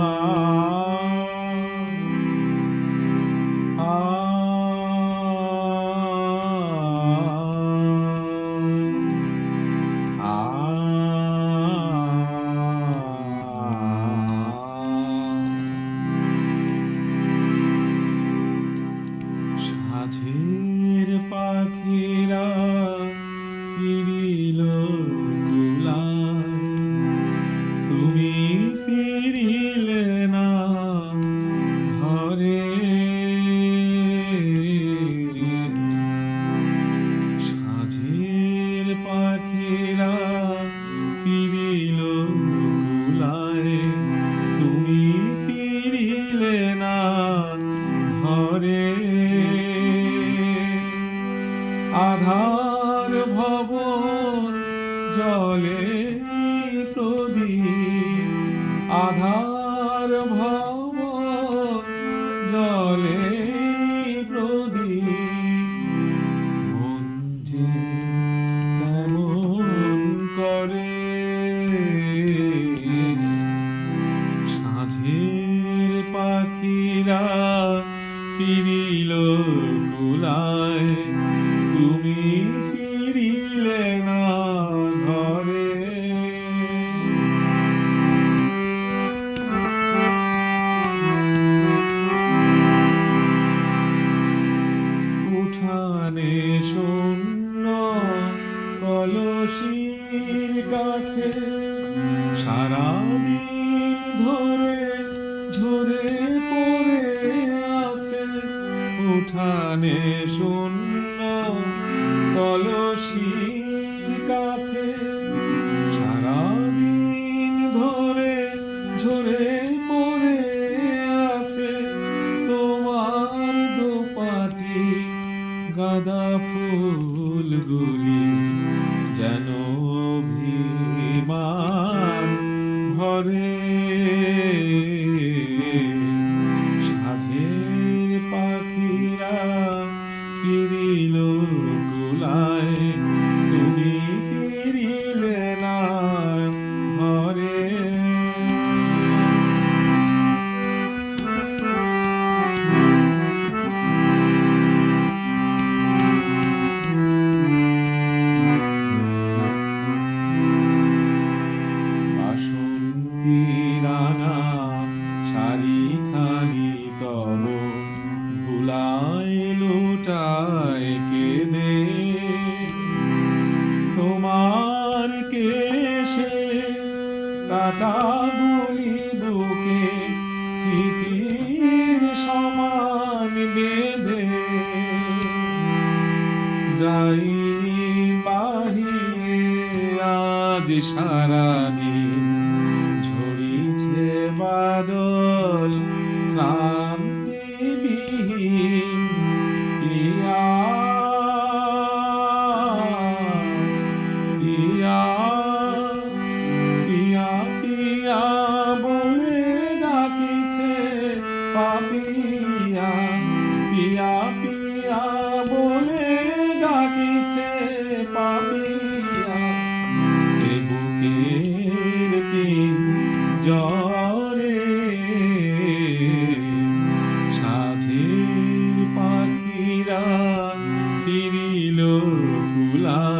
Amen. জলে প্রদীপ আধার ভব জলে পাখিরা ফিরিল কুলায় তুমি সারাদিন ধরে ঝরে পড়ে আছে উঠানে শূন্য কলসির কাছে। খানি তব ভুলায় লুটায় কেঁদে। তোমার কেশে কাটা গুলি বুকে, স্মৃতির সমান বেঁধে। যাইনি বাহিরে, আজ সারাদিন ঝরিছে বাদল। পিয়া পিয়া পিয়া বলে ডাকিছে পাপিয়া। পিয়া পিয়া বলে ডাকিছে পাপিয়া। জরে পাখিরা ফিরিল কুলায়।